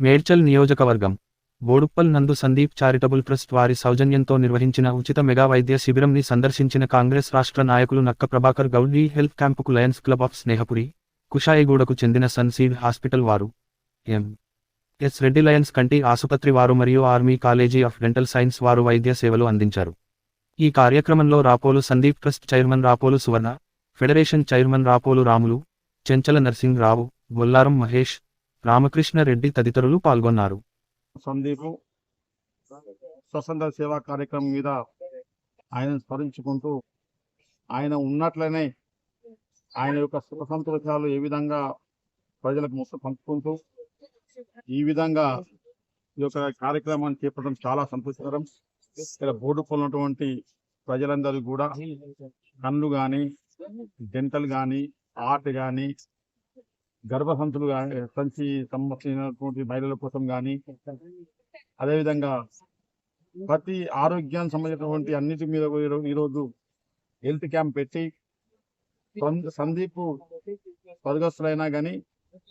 మేడ్చల్ నియోజకవర్గం. బోడుప్పల్ నందు Sandeep charitable trust వారి సౌజన్యంతో నిర్వహించిన ఉచిత మెగా వైద్య శిబిరంని సందర్శించిన కాంగ్రెస్ రాష్ట్ర నాయకులు నక్క ప్రభాకర్ గౌడ్ ఈ హెల్త్ క్యాంపుకు లయన్స్ క్లబ్ ఆఫ్ స్నేహపురి కుషాయిగూడకు చెందిన సన్సీడ్ హాస్పిటల్ వారు ఎం. ఎస్. రెడ్డి లయన్స్ కంటి ఆసుపత్రి వారు మరియు army college of dental science వారు వైద్య సేవలు అందించారు. ఈ కార్యక్రమంలో Rapolu Sandeep trust chairman Rapolu Suvarna federation chairman Rapolu Ramulu Chenchala Narsing Rao Bollaram Mahesh Ramakrishna Reddy తదితరులు పాల్గొన్నారు. సందీపు స్వతంత్ర సేవా కార్యక్రమం మీద ఆయన స్మరించుకుంటూ ఆయన ఉన్నట్లనే ఆయన యొక్క సుఖ సంతోషాలు ఏ విధంగా ప్రజలకు మొత్తం పంచుకుంటూ ఈ విధంగా ఈ యొక్క కార్యక్రమాన్ని చేపట్టడం చాలా సంతోషకరం. ఇక్కడ బోర్డు ఉన్నటువంటి ప్రజలందరూ కూడా కళ్ళు కానీ డెంటల్ కానీ ఆర్ట్ కానీ గర్భసంతులు కానీ సంచి సంబంధించినటువంటి మహిళల కోసం కానీ అదేవిధంగా ప్రతి ఆరోగ్యానికి సంబంధించినటువంటి అన్నిటి మీద ఈరోజు హెల్త్ క్యాంప్ పెట్టి సందీప్ స్వర్గస్థులైనా కానీ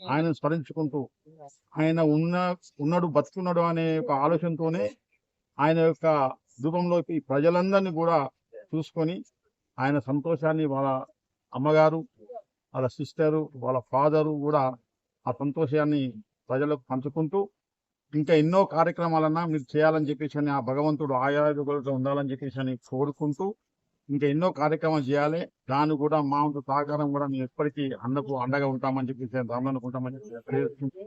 ఆయన స్మరించుకుంటూ ఆయన ఉన్న ఉన్నాడు బతుకున్నాడు అనే ఒక ఆలోచనతోనే ఆయన యొక్క రూపంలోకి ప్రజలందరినీ కూడా చూసుకొని ఆయన సంతోషాన్ని వాళ్ళ అమ్మగారు వాళ్ళ సిస్టరు వాళ్ళ ఫాదరు కూడా ఆ సంతోషాన్ని ప్రజలకు పంచుకుంటూ ఇంకా ఎన్నో కార్యక్రమాలన్నా మీరు చేయాలని చెప్పేసి అని ఆ భగవంతుడు ఆయుర్వేదులతో ఉండాలని చెప్పేసి అని కోరుకుంటూ ఇంకా ఎన్నో కార్యక్రమాలు చేయాలి. దాన్ని కూడా మా వంతు సహకారం కూడా మేము ఎప్పటికీ అన్నకు అండగా ఉంటామని చెప్పేసి రామనుకుంటామని చెప్పి తెలియజేసుకుంటూ